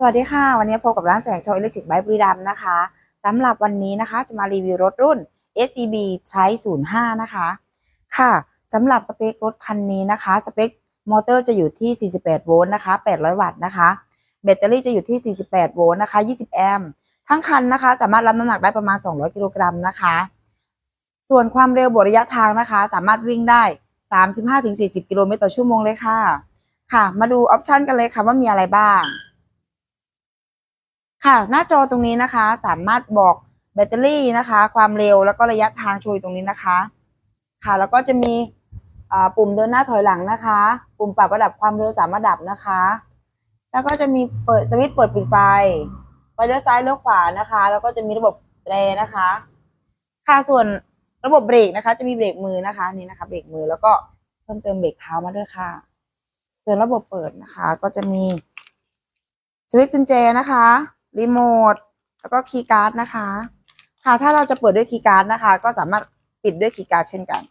สวัสดีค่ะ วันนี้พบกับร้านแสงทองอิเล็กทริกไบบุรีรัมนะคะสำหรับวันนี้นะคะจะมารีวิวรถรุ่น SEB Tri 05 นะคะ ค่ะสำหรับสเปครถคันนี้นะคะ สเปคมอเตอร์จะอยู่ที่ 48 โวลต์นะคะ 800 วัตต์นะคะ แบตเตอรี่จะอยู่ที่ 48 โวลต์นะคะ 20 แอมป์ทั้งคันนะคะ สามารถรับน้ำหนักได้ประมาณ 200 กิโลกรัมนะคะ ส่วนความเร็วบวกระยะทางนะคะ สามารถวิ่งได้ 35-40 กิโลเมตรต่อชั่วโมงเลยค่ะ ค่ะ มาดูออปชันกันเลยค่ะว่ามีอะไรบ้าง ค่ะ หน้าจอตรงนี้นะคะ สามารถบอกแบตเตอรี่นะคะ ความเร็วแล้วก็ระยะทางโชยตรงนี้นะคะ ค่ะ แล้วก็จะมีปุ่มเดินหน้าถอยหลังนะคะ ปุ่มปรับระดับความเร็วสามระดับนะคะ แล้วก็จะมีเปิดสวิตช์เปิดปิดไฟ ไฟเลี้ยวซ้ายเลี้ยวขวานะคะ แล้วก็จะมีระบบแตรนะคะ ค่ะ ส่วนระบบเบรกนะคะ จะมีเบรกมือนะคะนี่นะคะ เบรกมือแล้วก็เพิ่มเติมเบรกเท้ามาด้วยค่ะส่วนระบบเปิดนะคะ ก็จะมีสวิตช์กุญแจนะคะ รีโมทแล้วก็คีย์การ์ดนะคะ ค่ะถ้าเราจะเปิดด้วยคีย์การ์ดนะคะ ก็สามารถปิดด้วยคีย์การ์ดเช่นกัน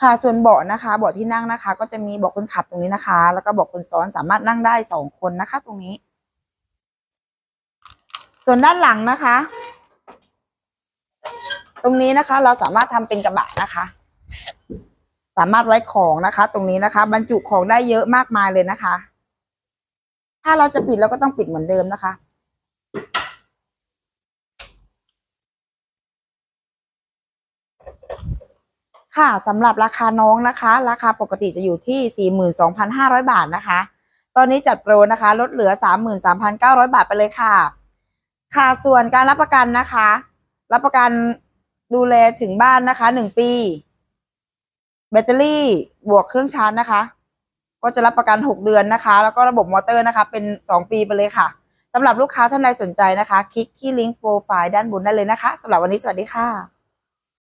ค่ะส่วนเบาะนะคะเบาะที่นั่งนะคะ ก็จะมีเบาะคนขับตรงนี้นะคะ แล้วก็เบาะคนซ้อนสามารถนั่งได้สองคนนะคะ ตรงนี้ ส่วนด้านหลังนะคะ ตรงนี้นะคะเราสามารถทำเป็นกระบะนะคะ สามารถไว้ของนะคะ ตรงนี้นะคะ บรรจุของได้เยอะมากมายเลยนะคะ ถ้าเราจะปิดเราก็ต้องปิดเหมือนเดิมนะคะ ค่ะสำหรับราคาน้องนะคะ ราคาปกติจะอยู่ที่ 42,500 บาทนะคะ ตอนนี้จัดโปรนะคะ ลดเหลือ 33,900 บาทไปเลยค่ะ ค่ะส่วนการรับประกันนะคะ รับประกันดูแลถึงบ้านนะคะ 1 ปี บตเตอรี่บวกเครื่องชาร์จนะคะ ก็จะรับประกัน 6 เดือนนะคะ แล้วก็ระบบมอเตอร์นะคะ เป็น 2 ปีไปเลยค่ะสำหรับลูกค้าท่านใดสนใจนะคะ คลิกที่ลิงก์โปรไฟล์ด้านบนได้เลยนะคะสำหรับวันนี้สวัสดีค่ะ